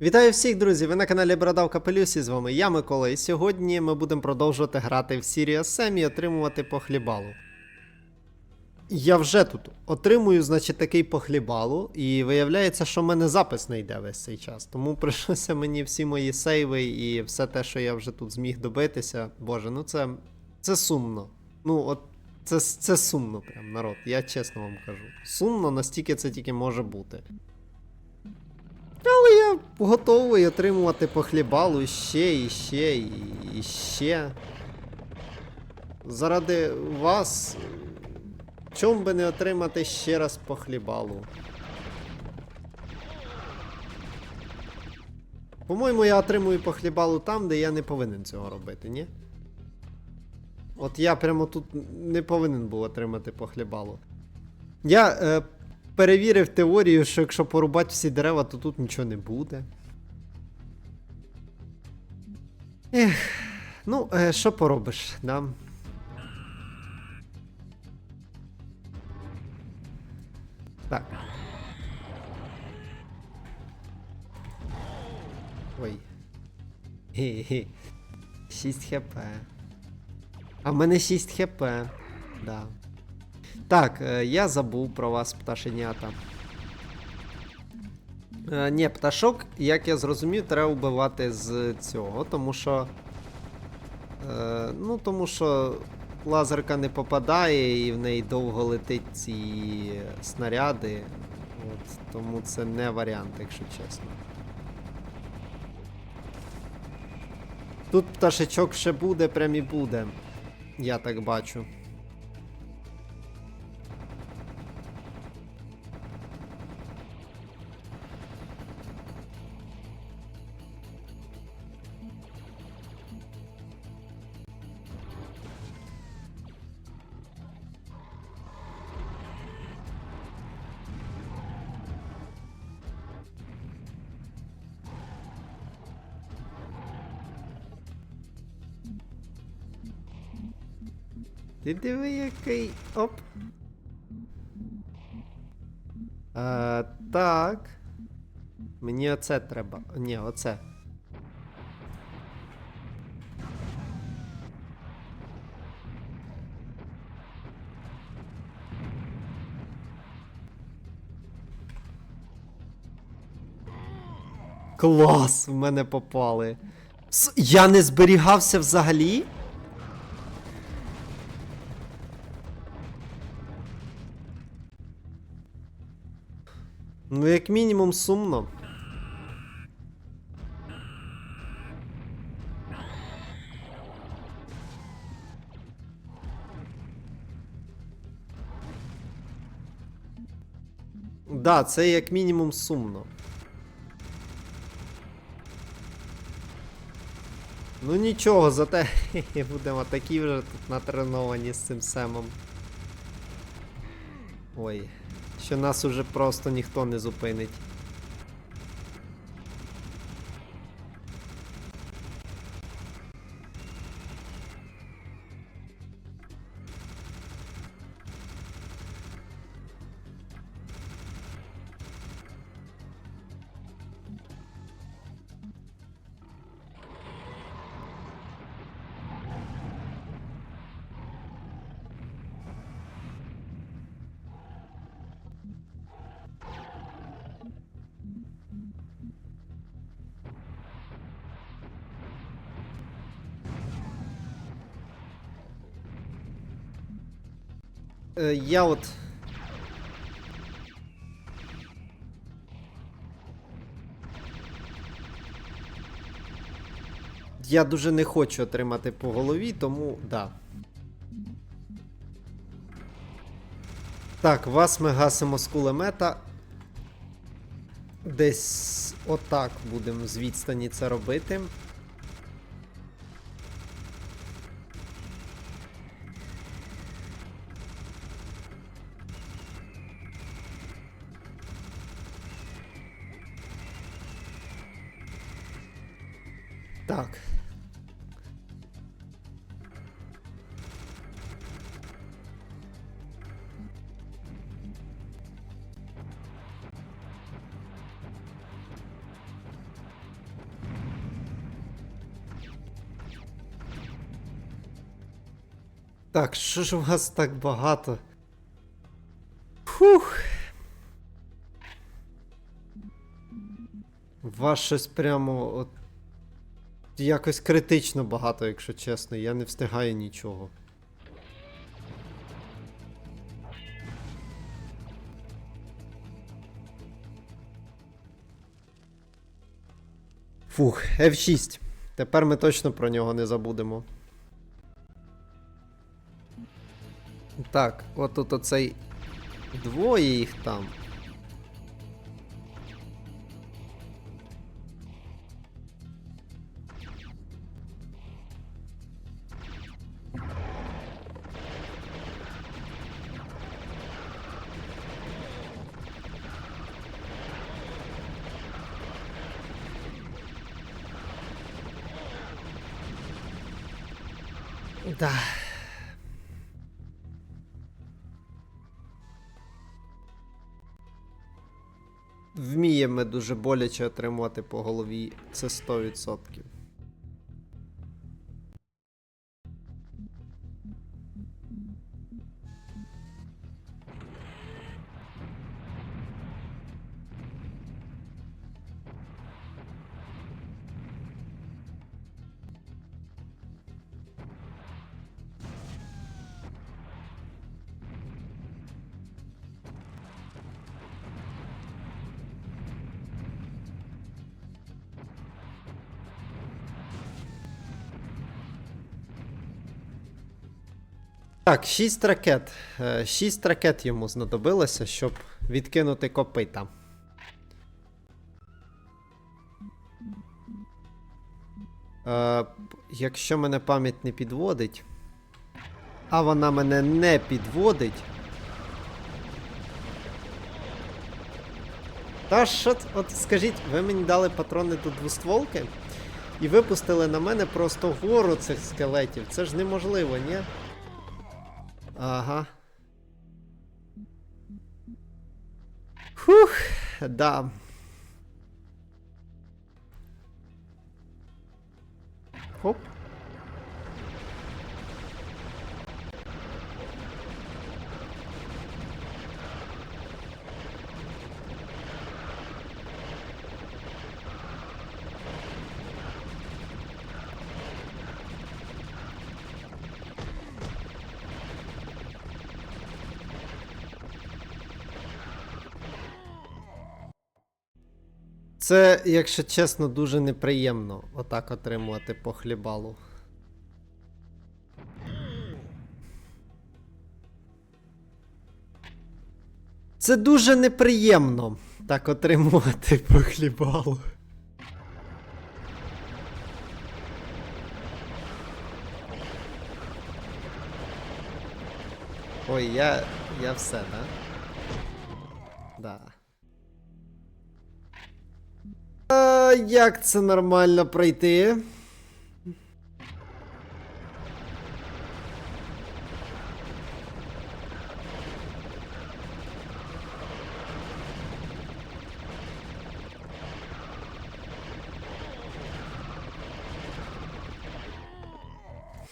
Вітаю всіх, друзі! Ви на каналі Бородав Капелюсі. З вами я, Микола, і сьогодні ми будемо продовжувати грати в Serious Sam і отримувати по хлібалу. Я вже тут отримую, значить, такий по хлібалу, і виявляється, що в мене запис не йде весь цей час. Тому прийшлося мені всі мої сейви і все те, що я вже тут зміг добитися. Боже, ну це, це сумно. Ну, от це, це сумно, прям народ. Я чесно вам кажу. Сумно, настільки це тільки може бути. Але я готовий отримувати по хлібалу ще і ще і, ще. Заради вас. Чому би не отримати ще раз по хлібалу? По-моєму, я отримую по хлібалу там, де я не повинен цього робити, ні? От я прямо тут не повинен був отримати по хлібалу. Я е, перевірив теорію, що якщо порубати всі дерева, то тут нічого не буде. Ех, ну, е, що поробиш, да? Так. Ой. Ге-ге. 6 хп. А в мене 6 хп. Да. Так, е, я забув про вас, пташенята. Е, ні, пташок, як я зрозумів, треба вбивати з цього, тому що. Е, ну, тому що лазерка не попадає і в неї довго летить ці снаряди. От, тому це не варіант, якщо чесно. Тут пташечок ще буде, прям і буде. Я так бачу. Ти диви який. Оп. А, так. Мені оце треба. Ні, оце. Клас! В мене попали. С- Я не зберігався взагалі? Ну, як мінімум, сумно. Да, це як мінімум сумно. Ну нічого, зате будемо такі вже тут натреновані з цим семом. Ой, що нас уже просто ніхто не зупинить. Е, я от. Я дуже не хочу отримати по голові, тому да. Так, вас ми гасимо з кулемета. Десь отак будемо з відстані це робити. Так. Так, що ж у вас так багато? Фух. Вас щось прямо от Якось критично багато, якщо чесно. Я не встигаю нічого. Фух, F6. Тепер ми точно про нього не забудемо. Так, от тут оцей двоє їх там. Да. Вміємо дуже боляче отримувати по голові. Це 100%. Так, 6 ракет. 6 ракет йому знадобилося, щоб відкинути копита. Е, якщо мене пам'ять не підводить. А вона мене не підводить. Та що, от скажіть, ви мені дали патрони до двостволки і випустили на мене просто гору цих скелетів. Це ж неможливо, ні? Ага. Фух, да. Хоп. Це, якщо чесно, дуже неприємно отак отримувати по хлібалу. Це дуже неприємно так отримувати по хлібалу. Ой, я. я все, да? Да. А, як це нормально пройти?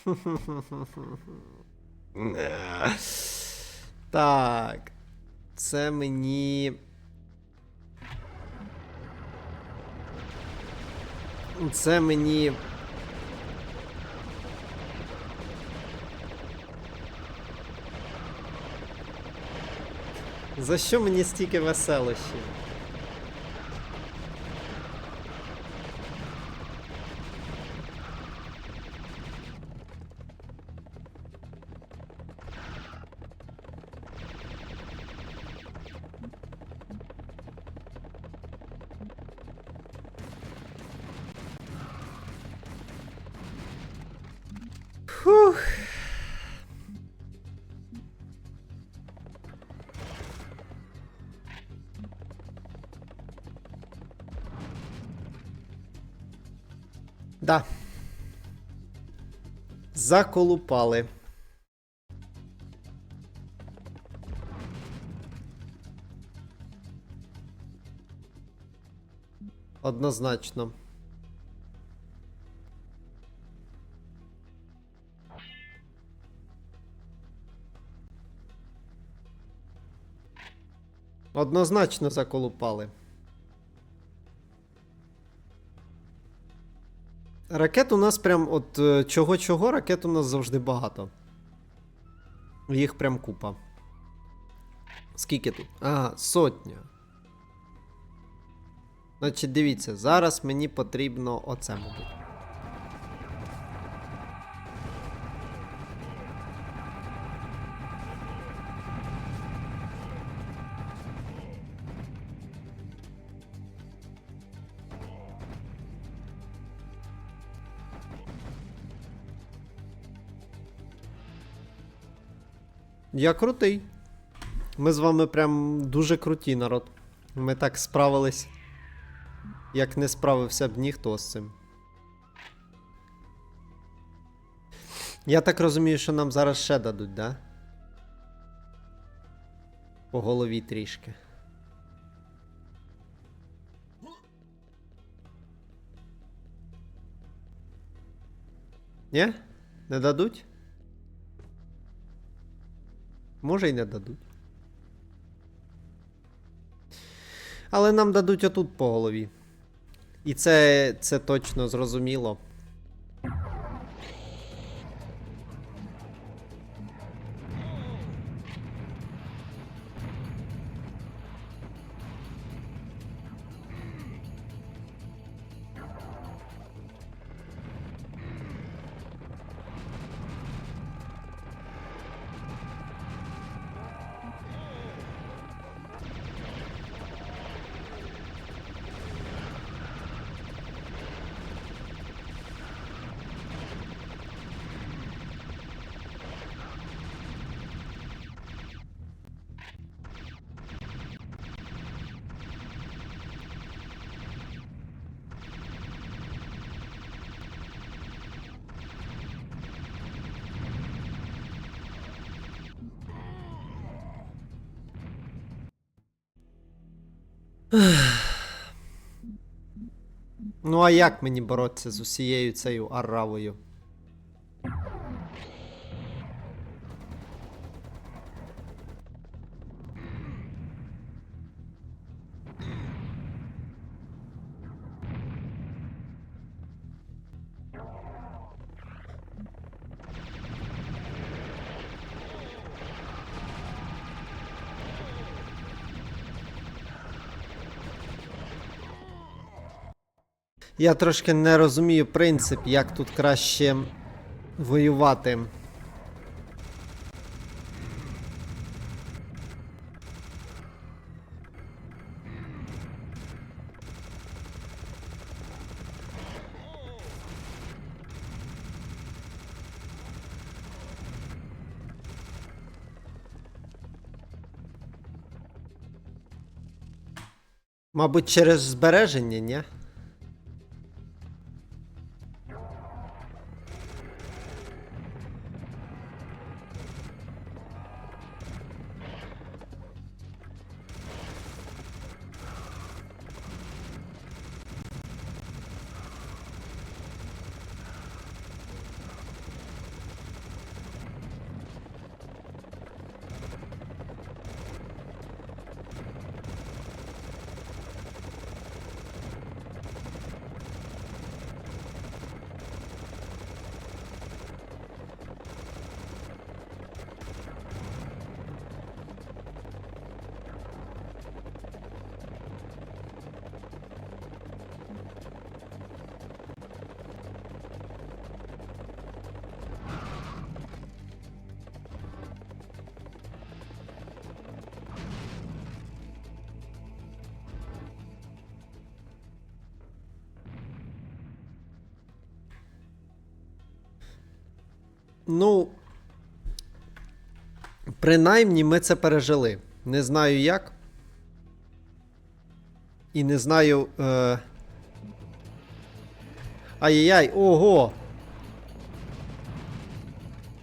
Так. Це мені. Це мені. За що мені стільки веселощів? Да. Заколупали. Однозначно. Однозначно заколупали. Ракет у нас прям от е, чого-чого, ракет у нас завжди багато. Їх прям купа. Скільки тут? Ага, сотня. Значить, дивіться, зараз мені потрібно оце, мабуть. Я крутий. Ми з вами прям дуже круті, народ. Ми так справились. Як не справився б ніхто з цим. Я так розумію, що нам зараз ще дадуть, да? По голові трішки. Ні? Не дадуть? Може й не дадуть. Але нам дадуть отут по голові. І це, це точно зрозуміло. Ну а як мені боротися з усією цією аравою? Я трошки не розумію принцип, як тут краще воювати. Мабуть, через збереження, ні? Ну. Принаймні ми це пережили. Не знаю як. І не знаю. Е... Ай-яй-яй, ого!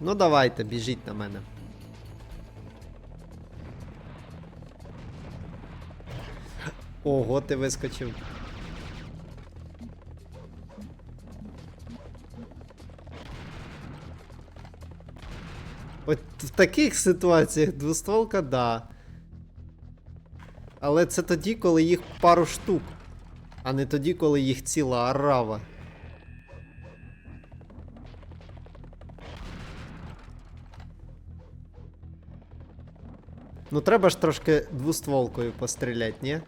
Ну давайте, біжіть на мене. Ого, ти вискочив. В таких ситуаціях двостволка, да. Але це тоді, коли їх пару штук, а не тоді, коли їх ціла арава. Ну треба ж трошки двустволкою постріляти, ні?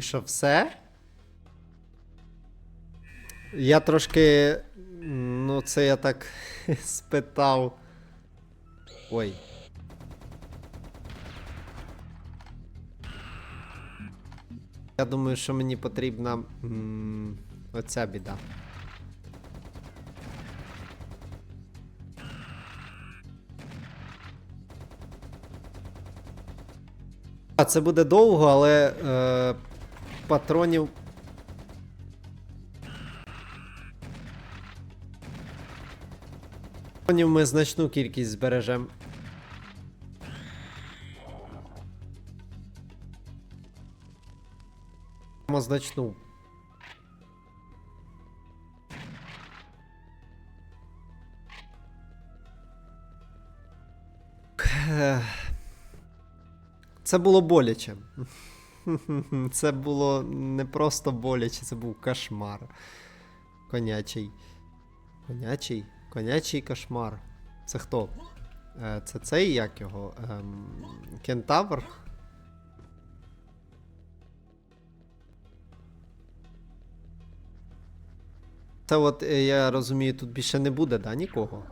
І що все? Я трошки. Ну, це я так спитав. Ой. Я думаю, що мені потрібна оця біда. Це буде довго, але е, патронів. Патронів ми значну кількість збережемо. Значну. Це було боляче. Це було не просто боляче, це був кошмар. Конячий. Конячий? Конячий кошмар. Це хто? Е, Це цей як його? Ем, Кентавр? Це от, е, я розумію, тут більше не буде, да, нікого?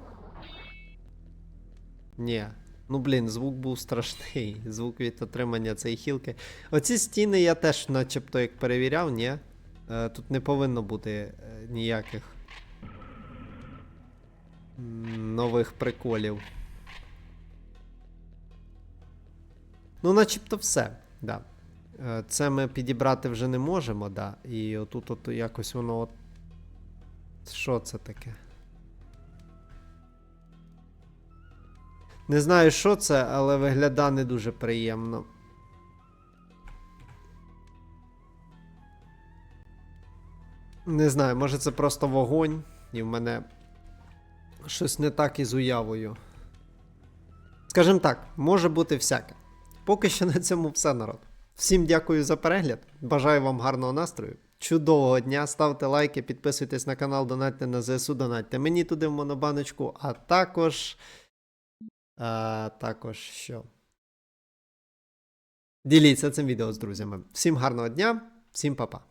Ні. Ну, блін, звук був страшний. Звук від отримання цієї хілки. Оці стіни я теж начебто як перевіряв, ні. Е, тут не повинно бути е, ніяких нових приколів. Ну, начебто все, да. Е, Це ми підібрати вже не можемо, да. І отут от якось воно от. Що це таке? Не знаю, що це, але виглядає не дуже приємно. Не знаю, може це просто вогонь, і в мене щось не так із уявою. Скажімо так, може бути всяке. Поки що на цьому все, народ. Всім дякую за перегляд. Бажаю вам гарного настрою. Чудового дня, ставте лайки, підписуйтесь на канал, донатьте на ЗСУ, донатьте мені туди в монобаночку, а також. А, також що? Діліться цим відео з друзями. Всім гарного дня, всім па-па.